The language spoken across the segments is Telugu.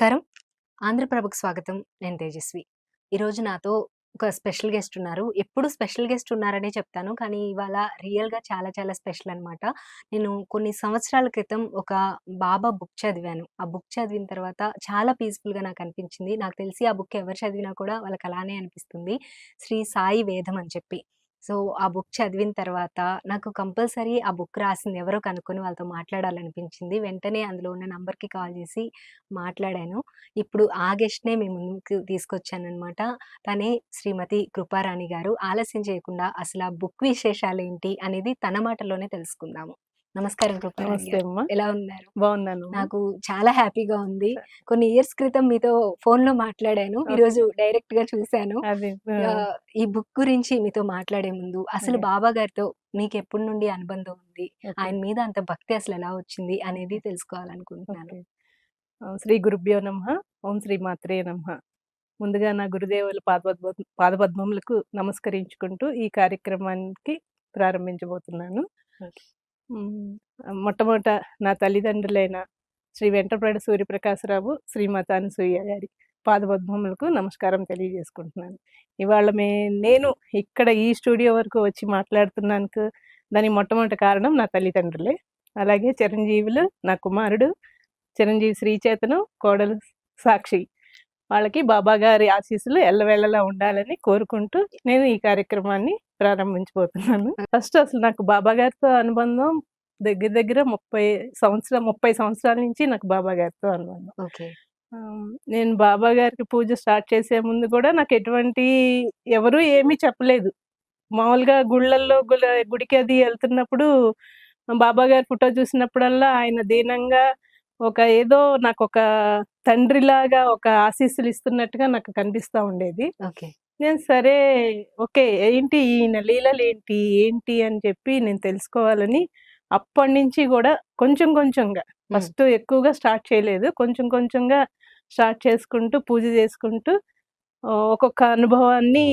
నమస్కారం. ఆంధ్రప్రభకు స్వాగతం. నేను తేజస్వి. ఈరోజు నాతో ఒక స్పెషల్ గెస్ట్ ఉన్నారు. ఎప్పుడు స్పెషల్ గెస్ట్ ఉన్నారనే చెప్తాను. కానీ ఇవాళ రియల్గా చాలా చాలా స్పెషల్ అనమాట నేను కొన్ని సంవత్సరాల క్రితం ఒక బాబా బుక్ చదివాను. ఆ బుక్ చదివిన తర్వాత చాలా పీస్ఫుల్గా నాకు అనిపించింది. నాకు తెలిసి ఆ బుక్ ఎవరు చదివినా కూడా వాళ్ళకి అలానే అనిపిస్తుంది. శ్రీ సాయి వేదం అని చెప్పి. సో ఆ బుక్ చదివిన తర్వాత నాకు కంపల్సరీ ఆ బుక్ రాసింది ఎవరో కనుక్కొని వాళ్ళతో మాట్లాడాలనిపించింది. వెంటనే అందులో ఉన్న నంబర్కి కాల్ చేసి మాట్లాడాను. ఇప్పుడు ఆ గెస్ట్నే మేము ముందుకు తీసుకొచ్చాను అనమాట తనే శ్రీమతి కృపారాణి గారు. ఆలస్యం చేయకుండా అసలు ఆ బుక్ విశేషాలు ఏంటి అనేది తన మాటలోనే తెలుసుకుందాము. నమస్కారం నమస్తే అమ్మా. ఎలా ఉన్నారు? బాగున్నాను. నాకు చాలా హ్యాపీగా ఉంది. కొన్ని ఇయర్స్ క్రితం మీతో ఫోన్లో మాట్లాడాను ఈరోజు డైరెక్ట్గా చూశాను ఆ, ఈ బుక్ గురించి మీతో మాట్లాడే ముందు అసలు. బాబా గారితో మీకు ఎప్పటి నుండి అనుబంధం ఉంది. ఆయన మీద అంత భక్తి అసలు ఎలా వచ్చింది అనేది తెలుసుకోవాలనుకుంటున్నాను. శ్రీ గురుభ్యో నమ. ఓం శ్రీ మాత్రే నమ. ముందుగా నా గురుదేవుల పాదపద్మ పాదపద్మములకు నమస్కరించుకుంటూ ఈ కార్యక్రమానికి ప్రారంభించబోతున్నాను. మొట్టమొదట నా తల్లిదండ్రులైన శ్రీ వెంటప్రాడు సూర్యప్రకాశరావు శ్రీమాత అనసూయ గారి పాదపద్మములకు నమస్కారం తెలియజేసుకుంటున్నాను. ఇవాళ మే నేను ఇక్కడ ఈ స్టూడియో వరకు వచ్చి మాట్లాడుతున్నాను దానికి మొట్టమొదటి కారణం నా తల్లిదండ్రులే. అలాగే చిరంజీవులు నా కుమారుడు చిరంజీవి శ్రీచేతను కోడలు సాక్షి. వాళ్ళకి బాబా గారి ఆశీస్సులు ఎల్లవేళలా ఉండాలని కోరుకుంటూ నేను ఈ కార్యక్రమాన్ని ప్రారంభించబోతున్నాను ఫస్ట్ అసలు నాకు బాబా గారితో అనుబంధం దగ్గర దగ్గర ముప్పై సంవత్సరాల ముప్పై సంవత్సరాల నుంచి నాకు బాబా గారితో అనుబంధం. నేను బాబా గారికి పూజ స్టార్ట్ చేసే ముందు కూడా నాకు ఎటువంటి ఎవరు ఏమీ చెప్పలేదు. మామూలుగా గుళ్ళల్లో గుడికి అది వెళ్తున్నప్పుడు బాబా గారి ఫోటో చూసినప్పుడల్లా ఆయన దీనంగా ఒక ఏదో నాకు ఒక తండ్రిలాగా ఒక ఆశీస్సులు ఇస్తున్నట్టుగా నాకు కనిపిస్తూ ఉండేది. ఓకే. నేను సరే ఓకే. ఏంటి ఈయన లీలలు ఏంటి ఏంటి అని చెప్పి నేను తెలుసుకోవాలని అప్పటి నుంచి కూడా కొంచెం కొంచెంగా ఫస్ట్ ఎక్కువగా స్టార్ట్ చేయలేదు. కొంచెం కొంచెంగా స్టార్ట్ చేసుకుంటూ పూజ చేసుకుంటూ ఒక్కొక్క అనుభవాన్ని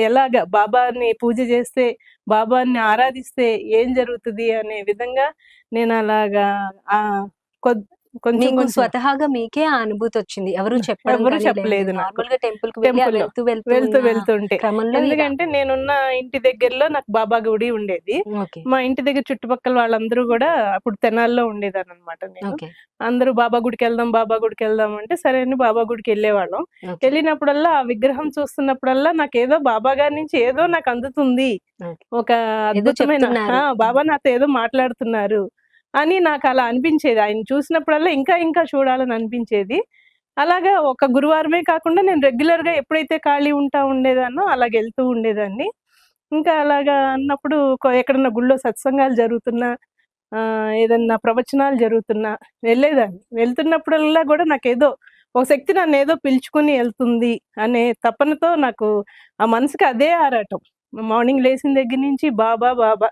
ఎలాగ బాబాని పూజ చేస్తే బాబాని ఆరాధిస్తే ఏం జరుగుతుంది అనే విధంగా నేను అలాగా ఆ, కొద్- కొంచెం మీకు కొంచెం. స్వతహాగా మీకే ఆ అనుభూతి వచ్చింది ఎవరు చెప్పడం ఎవరు చెప్పలేదు. నార్మల్గా టెంపుల్కి వెళ్తూ వెళ్తూ వెళ్తుంటే. ఎందుకంటే నేనున్న ఇంటి దగ్గరలో నాకు బాబా గుడి ఉండేది. మా ఇంటి దగ్గర చుట్టుపక్కల వాళ్ళందరూ కూడా అప్పుడు తెనాల్లో ఉండేదాన్ని అనమాట నేను అందరూ బాబా గుడికి వెళ్దాం బాబా గుడికి వెళ్దాం అంటే సరే అని బాబా గుడికి వెళ్ళేవాళ్ళం. వెళ్ళినప్పుడల్లా ఆ విగ్రహం చూస్తున్నప్పుడల్లా నాకు ఏదో బాబా గారి నుంచి ఏదో నాకు అందుతుంది. ఒక అద్భుతమైన బాబా నాతో ఏదో మాట్లాడుతున్నారు. అని నాకు అలా అనిపించేది. ఆయన చూసినప్పుడల్లా ఇంకా ఇంకా చూడాలని అనిపించేది. అలాగా ఒక గురువారమే కాకుండా నేను రెగ్యులర్గా ఎప్పుడైతే ఖాళీ ఉంటా ఉండేదానో అలాగ వెళ్తూ ఉండేదాన్ని. ఇంకా అలాగా అన్నప్పుడు ఎక్కడన్నా గుళ్ళో సత్సంగాలు జరుగుతున్నా ఆ, ఏదన్నా ప్రవచనాలు జరుగుతున్నా వెళ్ళేదాన్ని. వెళ్తున్నప్పుడల్లా కూడా నాకేదో ఒక శక్తి నన్ను ఏదో పిలుచుకుని వెళ్తుంది అనే తపనతో నాకు ఆ మనసుకి అదే ఆరాటం. మార్నింగ్ లేచిన దగ్గర నుంచి బాబా బాబా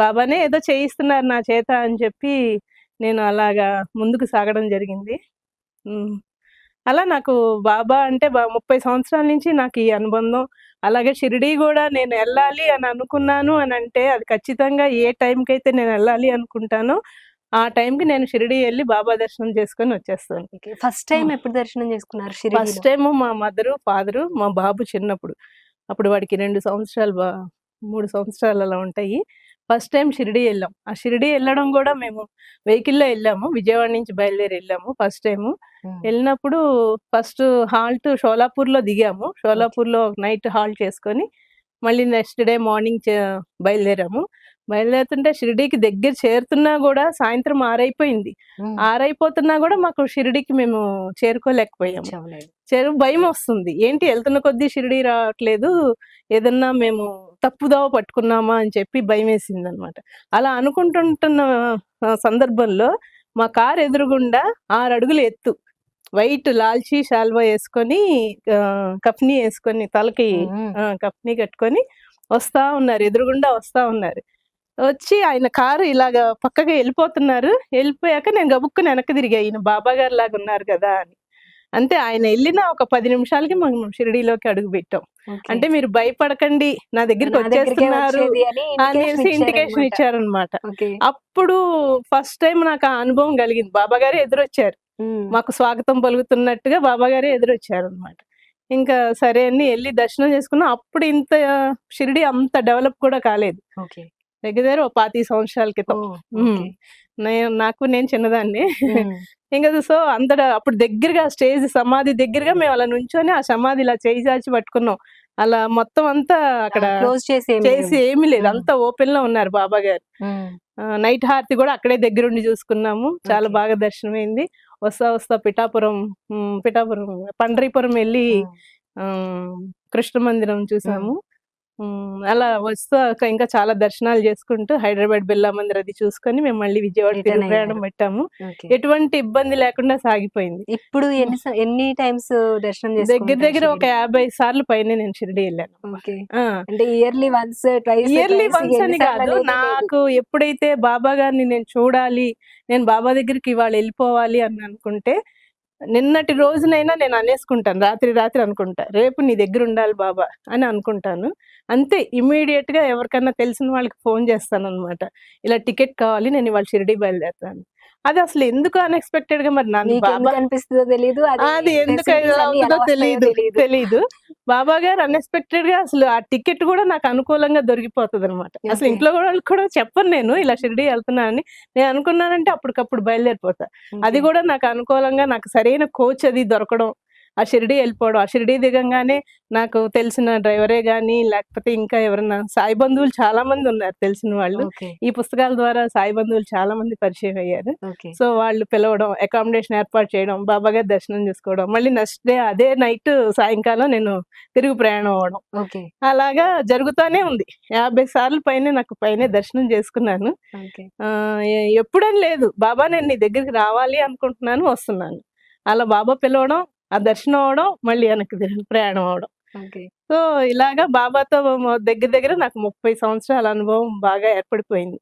బాబానే ఏదో చేయిస్తున్నారు నా చేత అని చెప్పి నేను అలాగా ముందుకు సాగడం జరిగింది. అలా నాకు బాబా అంటే బా ముప్పై సంవత్సరాల నుంచి నాకు ఈ అనుబంధం. అలాగే షిరిడి కూడా నేను వెళ్ళాలి అని అనుకున్నాను అని అంటే అది ఖచ్చితంగా ఏ టైంకి అయితే నేను వెళ్ళాలి అనుకుంటానో ఆ టైంకి నేను షిరిడి వెళ్ళి బాబా దర్శనం చేసుకొని వచ్చేస్తాను. ఫస్ట్ టైం ఎప్పుడు దర్శనం చేసుకున్నారు ఫస్ట్ టైం మా మదరు ఫాదరు మా బాబు చిన్నప్పుడు. అప్పుడు వాడికి రెండు సంవత్సరాలు బా మూడు సంవత్సరాలు అలా ఉంటాయి. ఫస్ట్ టైం షిరిడి వెళ్ళాం. ఆ షిరిడి వెళ్ళడం కూడా మేము వెహికల్లో వెళ్ళాము. విజయవాడ నుంచి బయలుదేరి వెళ్ళాము ఫస్ట్ టైము ఉమ్. వెళ్ళినప్పుడు ఫస్ట్ హాల్ట్ షోలాపూర్లో దిగాము. షోలాపూర్లో నైట్ హాల్ట్ చేసుకొని మళ్ళీ నెక్స్ట్ డే మార్నింగ్ బయలుదేరాము. బయలుదేరుతుంటే షిరిడీకి దగ్గర చేరుతున్నా కూడా సాయంత్రం ఆరైపోయింది. ఆరైపోతున్నా కూడా మాకు షిరిడీకి మేము చేరుకోలేకపోయాము. చెరు భయం వస్తుంది. ఏంటి వెళ్తున్న కొద్దీ షిరిడి రావట్లేదు. ఏదన్నా మేము తప్పుదోవ పట్టుకున్నామా అని చెప్పి భయం వేసింది అనమాట అలా అనుకుంటుంటున్న సందర్భంలో మా కార్ ఎదురుగుండా ఆరు అడుగులు ఎత్తు. వైట్ లాల్చీ శాల్వా వేసుకొని కఫ్నీ వేసుకొని తలకి కఫ్నీ కట్టుకొని వస్తా ఉన్నారు ఎదురుగుండా వస్తా ఉన్నారు. వచ్చి ఆయన కారు ఇలాగ పక్కగా వెళ్ళిపోతున్నారు. వెళ్ళిపోయాక నేను గబుక్కుని వెనక్కి తిరిగా ఈయన బాబా గారు లాగా ఉన్నారు కదా అని. అంతే ఆయన వెళ్ళిన ఒక పది నిమిషాలకి మనం షిరిడీలోకి అడుగు పెట్టాం. అంటే మీరు భయపడకండి నా దగ్గరికి వచ్చేస్తున్నారు అనేసి ఇండికేషన్. ఇచ్చారనమాట అప్పుడు ఫస్ట్ టైం నాకు ఆ అనుభవం కలిగింది బాబా గారు ఎదురొచ్చారు. మాకు స్వాగతం పలుకుతున్నట్టుగా బాబాగారే ఎదురొచ్చారనమాట. ఇంకా సరే అని ఎళ్ళి దర్శనం చేసుకున్నాం. అప్పుడు ఇంత షిరిడీ అంత డెవలప్ కూడా కాలేదు. దగ్గర 25 సంవత్సరాల క్రితం. నేను నాకు నేను చిన్నదాన్ని. ఇంక సో, అంతట అప్పుడు దగ్గరగా స్టేజ్ సమాధి దగ్గరగా మేము అలా నుంచొని ఆ సమాధి ఇలా చేయి చాచి పట్టుకున్నాం. అలా మొత్తం అంతా అక్కడ! క్లోజ్ చేసి ఏమి చేసి. ఏమీ లేదు. అంతా ఓపెన్‌లో ఉన్నారు బాబాగారు. హ్మ్. ఆహ్, నైట్ హారతి కూడా అక్కడే దగ్గరుండి చూసుకున్నాము. చాలా. బాగా దర్శనమైంది. వస్తా వస్తా పిఠాపురం. పిఠాపురం పండరీపురం. ఆహ్, కృష్ణ మందిరం. చూసాము. అలా వస్తా ఇంకా చాలా దర్శనాలు చేసుకుంటూ హైదరాబాద్ బిర్లా మందిర్ అది చూసుకొని మేము మళ్ళీ విజయవాడ ప్రయాణం. పెట్టాము. ఎటువంటి ఇబ్బంది లేకుండా సాగిపోయింది. ఇప్పుడు. ఎన్ని ఎన్ని టైమ్స్ దర్శనం దగ్గర దగ్గర ఒక? 50 సార్లు పైనే నేను షిరిడీ. ఆ! అంటే ఇయర్లీ వన్స్, ఇయర్లీ వన్స్ అని కాదు. నాకు ఎప్పుడైతే బాబా గారిని నేను చూడాలి, నేను బాబా దగ్గరికి ఇవాళ ఎళ్ళిపోవాలి అని అనుకుంటే, నిన్నటి రోజునైనా నేను అనేసుకుంటాను. రాత్రి రాత్రి అనుకుంటా. రేపు నీ దగ్గర ఉండాలి బాబా అని అనుకుంటాను. అంతే ఇమీడియట్గా ఎవరికన్నా తెలిసిన వాళ్ళకి ఫోన్ చేస్తాను అనమాట ఇలా టికెట్ కావాలి నేను ఇవాళ షిరిడి బయలుదేరుతాను. అది అసలు ఎందుకు అన్‌ఎక్స్‌పెక్టెడ్‌గా మరి నన్ను బాబా అనిపిస్తదో తెలీదు. అది ఎందుకు. తెలీదు. తెలీదు. బాబా గారు అన్‌ఎక్స్‌పెక్టెడ్‌గా అసలు ఆ టికెట్ కూడా నాకు అనుకూలంగా దొరికిపోతదనమాట. అసలు ఓకే. ఇంట్లో వాళ్ళకి కూడా చెప్పను నేను ఇలా షిరిడీ ఎళ్తున్నానని. నేను అనుకున్నానంటే అప్పటికప్పుడు బయలుదేరిపోతా. అది. కూడా నాకు అనుకూలంగా నాకు సరైన కోచ్ అది దొరకడం, ఆ షిరిడీ ఎళ్ళిపోవడం. ఆ షిరిడీ దిగంగానే నాకు తెలిసిన డ్రైవరే గాని, లేకపోతే ఇంకా ఎవరన్నా సాయి బంధువులు చాలా మంది ఉన్నారు తెలిసిన వాళ్ళు. ఈ పుస్తకాల ద్వారా సాయి బంధువులు చాలా మంది పరిచయం అయ్యారు. సో, వాళ్ళు పిలవడం, అకామిడేషన్ ఏర్పాటు చేయడం, బాబా గారి దర్శనం చేసుకోవడం, మళ్ళీ నెక్స్ట్ డే అదే నైట్ సాయంకాలం నేను తిరుగు ప్రయాణం అవ్వడం. అలాగా జరుగుతానే ఉంది. 50 సార్లు పైనే నాకు పైనే దర్శనం చేసుకున్నాను. ఎప్పుడని లేదు. బాబా నేను నీ దగ్గరికి రావాలి అనుకుంటున్నాను, వస్తున్నాను. అలా బాబా పిలవడం, ఆ దర్శనం అవ్వడం, మళ్ళీ వెనక్కి తిరిగి ప్రయాణం అవ్వడం. ఓకే. సో, ఇలాగా బాబాతో దగ్గర దగ్గర నాకు 30 సంవత్సరాల అనుభవం బాగా ఏర్పడిపోయింది.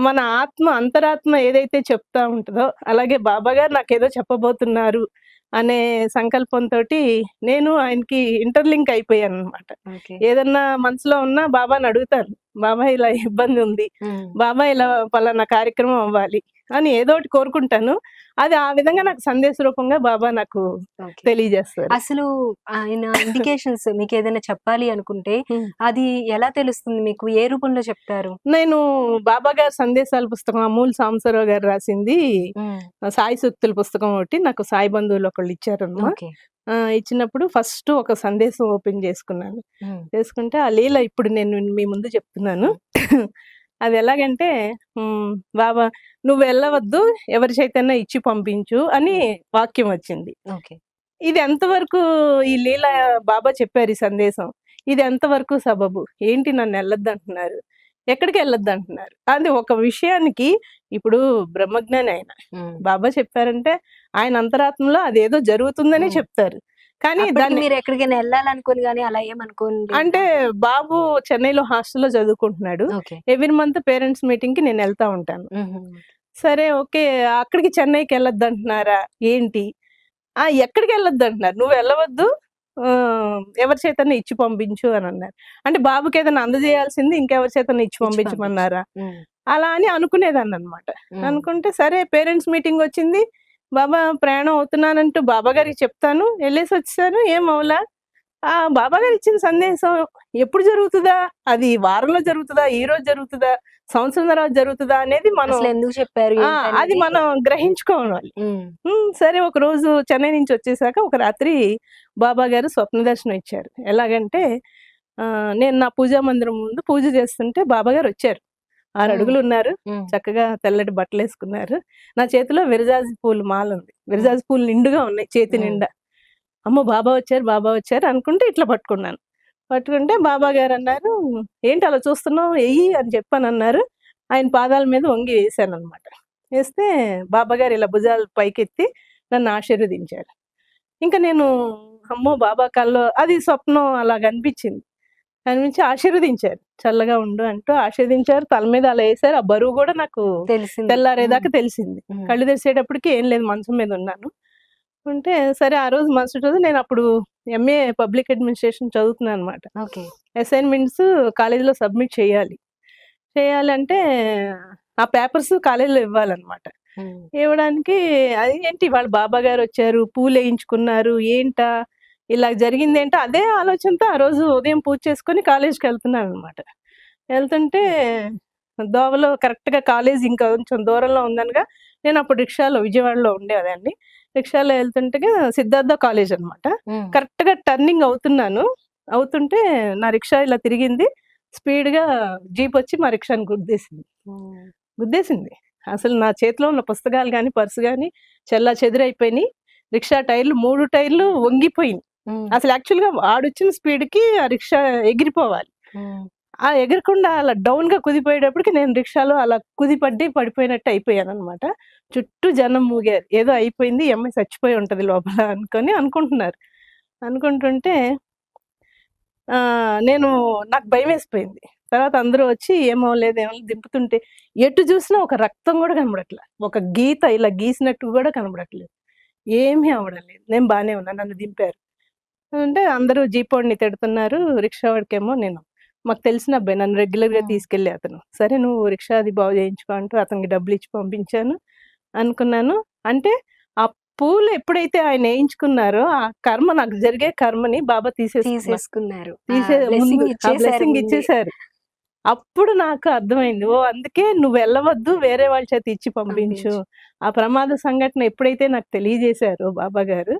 మన ఆత్మ అంతరాత్మ ఏదైతే చెప్తా ఉంటదో, అలాగే బాబా గారు నాకేదో చెప్పబోతున్నారు అనే సంకల్పంతోటి నేను ఆయనకి ఇంటర్‌లింక్ అయిపోయాననమాట. ఓకే. ఏదన్నా మనసులో ఉన్నా బాబాని అడుగుతాను. బాబా ఇలా ఇబ్బంది ఉంది. హ్మ్. బాబా ఇలా పలానా కార్యక్రమం అవ్వాలి అని ఏదో ఒకటి కోరుకుంటాను. అది ఆ విధంగా నాకు సందేశ రూపంగా బాబా నాకు. తెలియజేస్తారు. అసలు ఆయన ఇండికేషన్స్ మీకేదైనా చెప్పాలి అనుకుంటే. అది ఎలా తెలుస్తుంది మీకు? ఏ రూపంలో చెప్తారు? నేను బాబా గారి సందేశాల పుస్తకం అమూల్ సాంబశివరావు గారు రాసింది. సాయి సూక్తుల పుస్తకం ఒకటి నాకు సాయి బంధువులు ఒకళ్ళు ఇచ్చారమ్మా. ఇచ్చినప్పుడు ఫస్ట్ ఒక సందేశం ఓపెన్ చేసుకున్నాను. చేసుకుంటే ఆ లీల ఇప్పుడు నేను మీ ముందు చెప్తున్నాను. అది ఎలాగంటే. బాబా "నువ్వు వెళ్ళవద్దు ఎవరి చేతన్నా ఇచ్చి పంపించు" అని వాక్యం వచ్చింది. ఓకే. ఇది ఎంతవరకు ఈ లీల బాబా చెప్పారు ఈ సందేశం. ఇది ఎంతవరకు సబబు? ఏంటి నన్ను ఎళ్ళొద్దంటున్నారు? ఎక్కడికి ఎళ్ళొద్దంటున్నారు? అది ఒక విషయానికి ఇప్పుడు బ్రహ్మజ్ఞాని ఆయన. బాబా చెప్పారంటే ఆయన అంతరాత్మలో అదేదో జరుగుతుందనే. చెప్తారు. కానీ దాన్ని మీరు ఎక్కడికైనా ఎళ్ళాలనుకోని గాని అలా ఏమనుకోలేదా? అంటే బాబు చెన్నైలో హాస్టల్‌లో చదువుకుంటున్నాడు. ఎవ్రీ మంత్ పేరెంట్స్ మీటింగ్‌కి నేను ఎళ్తా ఉంటాను. సరే ఓకే. అక్కడికి చెన్నైకి ఎళ్ళొద్దంటున్నారా? ఏంటి? ఆ! ఎక్కడికెళ్ళొద్దంటున్నారు. నువ్వు వెళ్ళవద్దు. ఎవరి చేతన్నా ఇచ్చి పంపించు అనన్నారు. అంటే బాబుకేదైనా అందజేయాల్సింది ఇంకెవరి చేతన్నా ఇచ్చి ఇచ్చి పంపించు. పంపించమన్నారా? అలా అని అనుకునేదాన్ననమాట. హ్మ్. అనుకుంటే సరే పేరెంట్స్ మీటింగ్ వచ్చింది. బాబా ప్రయాణం అవుతున్నానంటూ బాబా గారికి చెప్తాను. ఎళ్ళేసొచ్చేసాను. ఏం అవ్వలా. ఆ బాబా గారు ఇచ్చిన సందేశం ఎప్పుడు జరుగుతదా? అది వారంలో జరుగుతదా? ఈరోజు జరుగుతదా? సంవత్సరం తర్వాత జరుగుతదా? అనేది మనం అసలెందుకు చెప్పారు? అది మనం గ్రహించుకోవాలి. సరే ఒకరోజు చెన్నై నుంచి వచ్చేసాక ఒక రాత్రి బాబా గారు స్వప్న దర్శనం ఇచ్చారు. ఎలాగంటే నేను నా పూజా మందిరం ముందు పూజ చేస్తుంటే బాబా గారు వచ్చారు. 6 హ్మ్. అడుగులు ఉన్నారు. చక్కగా తెల్లటి బట్టలేసుకున్నారు. నా చేతిలో విరజాజి పూల మాల ఉంది. విరజాజి పూలు నిండుగా ఉన్నాయి చేతి. నిండా. అమ్మో! బాబా వచ్చారు, బాబా వచ్చారు అనుకుంటే ఇట్లా పట్టుకున్నాను. పట్టుకుంటే బాబా గారన్నారు, "ఏంటి అలా చూస్తున్నావు? ఎయ్యి" అని చెప్పనన్నారు. ఆయన పాదాల మీద వంగి వేశాననమాట. వేస్తే బాబా గారు ఇలా భుజాలు పైకెత్తి నన్ను ఆశీర్వదించారు. ఇంక నేను అమ్మో! బాబా కల్లో అది స్వప్నం అలాగనిపించింది. కనిపించి ఆశీర్వదించారు. చల్లగా ఉండు అంటూ ఆశీర్వదించారు. తల మీద అలా ఏశారు. ఆ బరువు గూడా నాకు తెలిసింది. తెల్లారేదాకా తెలిసింది. కళ్ళు తెరిసేటప్పటికి ఏం లేదు మంచం మీద ఉన్నాను. ఉంటే సరే ఆ రోజు మరుసటి రోజు నేనప్పుడు ఎంఏ పబ్లిక్ అడ్మినిస్ట్రేషన్ చదువుతున్నాననమాట. ఓకే. అసైన్‌మెంట్స్ కాలేజీలో సబ్మిట్ చేయాలి. చేయాలంటే ఆ పేపర్స్ కాలేజీలో ఇవ్వాలనమాట. హ్మ్. ఇవ్వడానికి అది ఏంటి వాళ్ళ బాబా గారు వచ్చారు పూలు వేయించుకున్నారు ఏంటా ఇలా జరిగిందేంటో అదే ఆలోచనతో ఆ రోజు ఉదయం పూజ చేసుకొని కాలేజ్కి వెళ్తున్నాను అనమాట వెళ్తుంటే దోవలో కరెక్ట్గా కాలేజ్ ఇంకా కొంచెం దూరంలో ఉందనగా నేను అప్పుడు రిక్షాలో విజయవాడలో ఉండేదాన్ని రిక్షాలో వెళ్తుంటే సిద్ధార్థ కాలేజ్ అనమాట. కరెక్ట్గా టర్నింగ్ అవుతున్నాను. అవుతుంటే నా రిక్షా ఇలా తిరిగింది. స్పీడ్గా జీప్ వచ్చి మా రిక్షాని గుద్దేసింది. గుద్దేసింది. అసలు నా చేతిలో ఉన్న పుస్తకాలు కానీ పర్సు కానీ చెల్లా చెదిరైపోయినాయి. రిక్షా టైర్లు మూడు టైర్లు వంగిపోయినాయి హ్మ్. అసలు యాక్చువల్గా ఆడొచ్చిన స్పీడ్కి ఆ రిక్షా ఎగిరిపోవాలి. ఆ ఎగరకుండా అలా డౌన్గా కుదిపోయేటప్పటికి నేను రిక్షాలో అలా కుదిపడ్డి పడిపోయినట్టు అయిపోయాను అనమాట చుట్టూ జనం మూగారు ఏదో అయిపోయింది అమ్మాయి చచ్చిపోయి ఉంటుంది లోపల అనుకొని అనుకుంటున్నారు. అనుకుంటుంటే ఆ, నేను నాకు భయం వేసిపోయింది తర్వాత అందరూ వచ్చి ఏమో దింపుతుంటే ఎటు చూసినా ఒక రక్తం కూడా కనబడట్లేదు ఒక గీత ఇలా గీసినట్టు కూడా కనబడట్లేదు. ఏమీ అవడలేదు నేను బాగానే ఉన్నా. నన్ను దింపారు. అంటే అందరూ జీపోడిని తిడుతున్నారు రిక్షా వాడికేమో నేను. మాకు తెలిసిన అబ్బాయి నన్ను రెగ్యులర్గా Hmm. తీసుకెళ్ళి అతను. సరే నువ్వు రిక్షా అది బాగు చేయించుకో అంటూ అతనికి డబ్బులు ఇచ్చి పంపించాను. అనుకున్నాను. అంటే ఆ పూలు ఎప్పుడైతే ఆయన వేయించుకున్నారో ఆ కర్మ నాకు జరిగే కర్మని బాబా తీసేసుకున్నారు. తీసే బ్లెస్సింగ్. ఇచ్చేసారు అప్పుడు నాకు అర్థమైంది. ఓ అందుకే నువ్వు వెళ్ళవద్దు వేరే వాళ్ళ చేత ఇచ్చి పంపించు. ఆ ప్రమాద సంఘటన ఎప్పుడైతే నాకు తెలియజేశారో బాబా గారు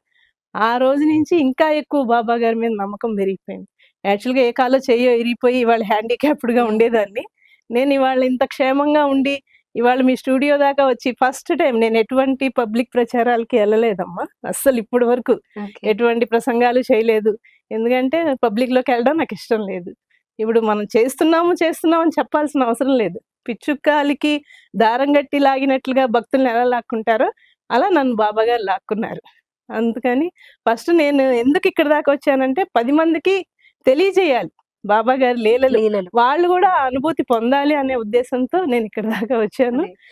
ఆ రోజు నుంచి ఇంకా ఎక్కువ బాబా గారి మీద నమ్మకం పెరిగిపోయింది. యాక్చువల్గా ఏ కాలో చెయ్యో ఇరిగిపోయి ఇవాళ హ్యాండిక్యాప్డ్గా. ఉండేదాన్ని. నేను ఇవాళ ఇంత క్షేమంగా ఉండి ఇవాళ మీ స్టూడియో దాకా వచ్చి ఫస్ట్ టైం నేను ఎటువంటి పబ్లిక్ ప్రచారాలకి వెళ్ళలేదమ్మా. అస్సలు ఇప్పటి వరకు. ఎటువంటి ప్రసంగాలు చేయలేదు. ఎందుకంటే పబ్లిక్లోకి వెళ్ళడం నాకు ఇష్టం లేదు. ఇప్పుడు మనం చేస్తున్నాము చేస్తున్నాము అని చెప్పాల్సిన అవసరం లేదు. పిచ్చుక్కాలికి దారం గట్టి లాగినట్లుగా భక్తుల్ని ఎలా లాక్కుంటారో అలా నన్ను బాబా గారు లాక్కున్నారు. అందుకని ఫస్ట్ నేను ఎందుకు ఇక్కడ దాకా వచ్చానంటే పది మందికి తెలియజేయాలి. బాబా గారి లీలలు. వాళ్ళు కూడా అనుభూతి పొందాలి అనే ఉద్దేశంతో నేను ఇక్కడ దాకా వచ్చాను.